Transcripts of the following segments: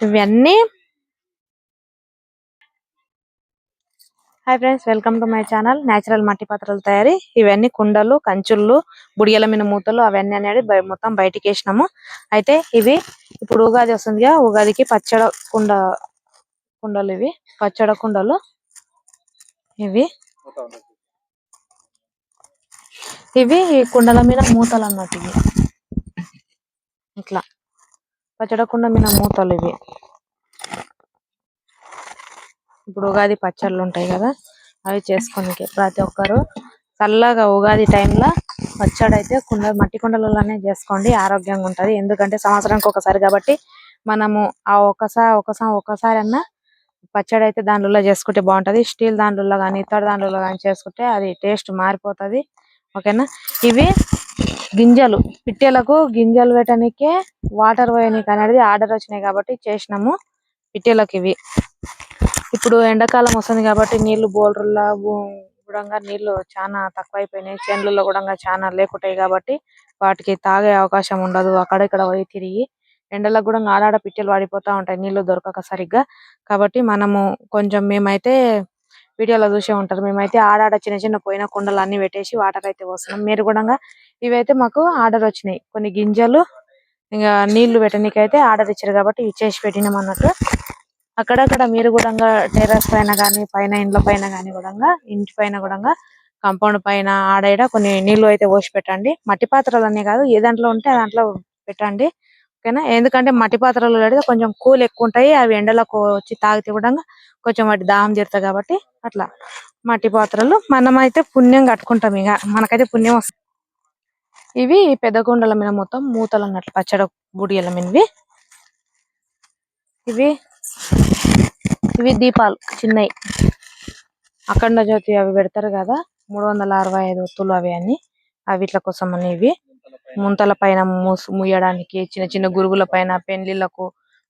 ఇవన్నీ. Hi friends welcome to my channel natural మట్టి పాత్రలు తయారీ ఇవన్నీ కుండలు కంచుళ్ళు బుడియల మీద మూతలు అవన్నీ అనేది మొత్తం బయటికి వేసినాము. అయితే ఇవి ఇప్పుడు ఉగాది వస్తుందిగా ఉగాదికి పచ్చడ కుండ కుండలు ఇవి పచ్చడ కుండలు ఇవి. ఇవి కుండల మీద మూతలు అన్నట్టు ఇవి. ఇట్లా. పచ్చడ కుండ మీద మూతలు ఇవి. ఇప్పుడు ఉగాది పచ్చళ్ళు ఉంటాయి కదా అవి చేసుకోనికి ప్రతి ఒక్కరు చల్లగా ఉగాది టైంలో పచ్చడి అయితే కుండ మట్టి కుండలలోనే చేసుకోండి ఆరోగ్యంగా ఉంటది. ఎందుకంటే సంవత్సరానికి ఒకసారి కాబట్టి మనము ఆ ఒకసారి ఒకసారి ఒకసారి అన్నా పచ్చడి అయితే దాంట్లో చేసుకుంటే బాగుంటది. స్టీల్ దాంట్లో కానీ ఇతర దాంట్లో కానీ చేసుకుంటే అది టేస్ట్ మారిపోతది. ఓకేనా? ఇవి గింజలు పిట్టెలకు గింజలు పెట్టడానికే వాటర్ పోయడానికి అనేది ఆర్డర్ వచ్చినాయి కాబట్టి చేసినాము పిట్టెలకు ఇవి. ఇప్పుడు ఎండాకాలం వస్తుంది కాబట్టి నీళ్ళు బోర్లా కూడా నీళ్ళు చాలా తక్కువైపోయినాయి. చేనులలో కూడా చాలా లేకుంటాయి కాబట్టి వాటికి తాగే అవకాశం ఉండదు. అక్కడ ఇక్కడ పోయి తిరిగి ఎండలకు కూడా ఆడాడ పిట్టలు పడిపోతా ఉంటాయి. నీళ్ళు దొరకక సరిగ్గా. కాబట్టి మనము కొంచెం మేమైతే వీడియోలో చూసే ఉంటారు. మేమైతే ఆడాడ చిన్న చిన్న పోయిన కుండలు అన్ని పెట్టేసి వాటర్ అయితే పోస్తున్నాం. మీరు కూడా ఇవైతే మాకు ఆర్డర్ వచ్చినాయి. కొన్ని గింజలు ఇంకా నీళ్ళు పెట్టనీకి అయితే ఆర్డర్ ఇచ్చారు కాబట్టి ఇవి చేసి పెట్టినాం అన్నట్టు. అక్కడక్కడ మీరు కూడా టెర్రస్ పైన కానీ పైన ఇండ్ల పైన కానీ కూడా ఇంటి పైన కూడా కాంపౌండ్ పైన ఆడ ఈడ కొన్ని నీళ్ళు అయితే పోసి పెట్టండి. మట్టి పాత్రలు అనే కాదు ఏ దాంట్లో ఉంటే దాంట్లో పెట్టండి. ఓకేనా? ఎందుకంటే మట్టి పాత్రలు పెడితే కొంచెం కూల్ ఎక్కువ ఉంటాయి. అవి ఎండలకు వచ్చి తాగితే కూడా కొంచెం వాటి దాహం తీరుతాయి కాబట్టి అట్లా మట్టి పాత్రలు మనమైతే పుణ్యం కట్టుకుంటాం ఇక. మనకైతే పుణ్యం వస్తుంది. ఇవి పెద్ద కుండల మీద మొత్తం మూతలు అన్నట్లు పచ్చడి బుడియల మీదవి. ఇవి ఇవి దీపాలు చిన్నవి అఖండ జ్యోతి అవి పెడతారు కదా మూడు వందల అరవై ఐదు ఒత్తులు అవి అని. అవి ఇట్ల కోసం అని ఇవి. ముంతల పైన మూసి ముయ్యడానికి చిన్న చిన్న గురుగుల పైన పెండ్లిళ్ళకు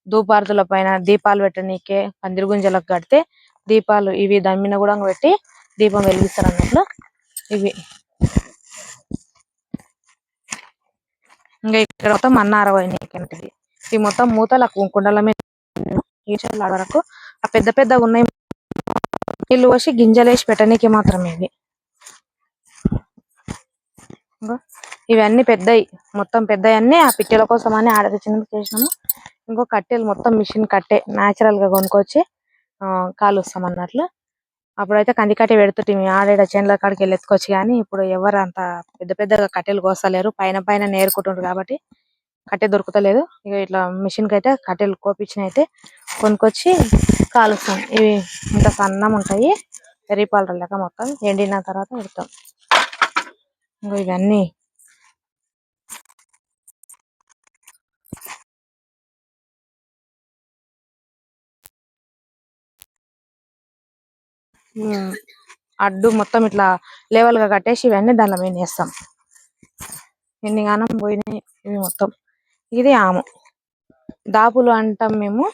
ధూపార్తుల పైన దీపాలు పెట్టనీకే పందిరి గుంజలకు కడితే దీపాలు ఇవి దాని మీద కూడా పెట్టి దీపం వెలిగిస్తారు అన్నట్లు ఇవి. ఇంకా ఇక్కడ మొత్తం అన్నారం అయినాయి ఈ మొత్తం మూతలు కుండల మీద వరకు ఆ పెద్ద పెద్ద ఉన్నాయి. నీళ్ళు పోసి గింజలేసి పెట్టనీకి మాత్రమే ఇవి. ఇవన్నీ పెద్దయి. మొత్తం పెద్దయి అన్ని ఆ పిట్టెల కోసం అని ఆర్డర్ ఇచ్చినందుకు చేసినాము. ఇంకో కట్టెలు మొత్తం మిషన్ కట్టే నాచురల్గా కొనుక్కొచ్చి కాలుస్తాం అన్నట్లు అప్పుడైతే కందికట్టే పెడుతుంటే ఆడేడ చేనుల కాడికి వెళ్ళి ఎత్తుకోవచ్చు కానీ ఇప్పుడు ఎవరు అంత పెద్ద పెద్దగా కట్టెలు కోస్తలేరు. పైన పైన నేరుకుంటున్నారు కాబట్టి కట్టె దొరుకుతలేదు. ఇక ఇట్లా మిషన్కి అయితే కట్టెలు కోపించిన అయితే కొనుక్కొచ్చి కాలుస్తాం. ఇవి ఇంత సన్నం ఉంటాయి. ఎర్రిపాలు లెక్క మొత్తం ఎండిన తర్వాత పెడతాం. ఇంకా ఇవన్నీ అడ్డు మొత్తం ఇట్లా లెవెల్గా కట్టేసి ఇవన్నీ దానిలో మేము వేస్తాం ఎన్ని గానం పోయినాయి ఇవి మొత్తం. ఇది ఆము. దాపులు అంటాం మేము.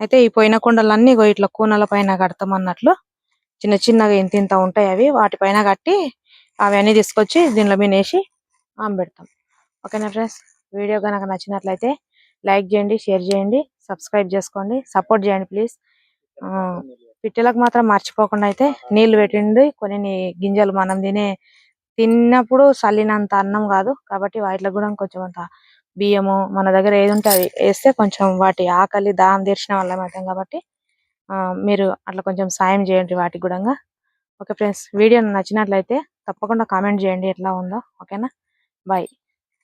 అయితే ఈ పోయిన కుండలన్నీ ఇట్లా కూనల పైన కడతాం అన్నట్లు. చిన్న చిన్నగా ఇంత ఇంత ఉంటాయి అవి. వాటి పైన కట్టి అవన్నీ తీసుకొచ్చి దీనిలో మేము వేసి పెడతాం. ఓకేనా ఫ్రెండ్స్? వీడియో కనుక నచ్చినట్లయితే లైక్ చేయండి షేర్ చేయండి సబ్స్క్రైబ్ చేసుకోండి సపోర్ట్ చేయండి ప్లీజ్. పిట్టలకు మాత్రం మర్చిపోకుండా అయితే నీళ్ళు పెట్టిండి కొన్ని గింజలు మనం తినే తిన్నప్పుడు చల్లినంత అన్నం కాదు. కాబట్టి వాటిలో కూడా కొంచెం అంత బియ్యము మన దగ్గర ఏది ఉంటే అది వేస్తే కొంచెం వాటి ఆకలి దాహం తీర్చిన వాళ్ళం అవుతాం కాబట్టి మీరు అట్లా కొంచెం సాయం చేయండి వాటికి కూడా. ఓకే ఫ్రెండ్స్ వీడియో నచ్చినట్లయితే తప్పకుండా కామెంట్ చేయండి ఎట్లా ఉందో. ఓకేనా? బాయ్.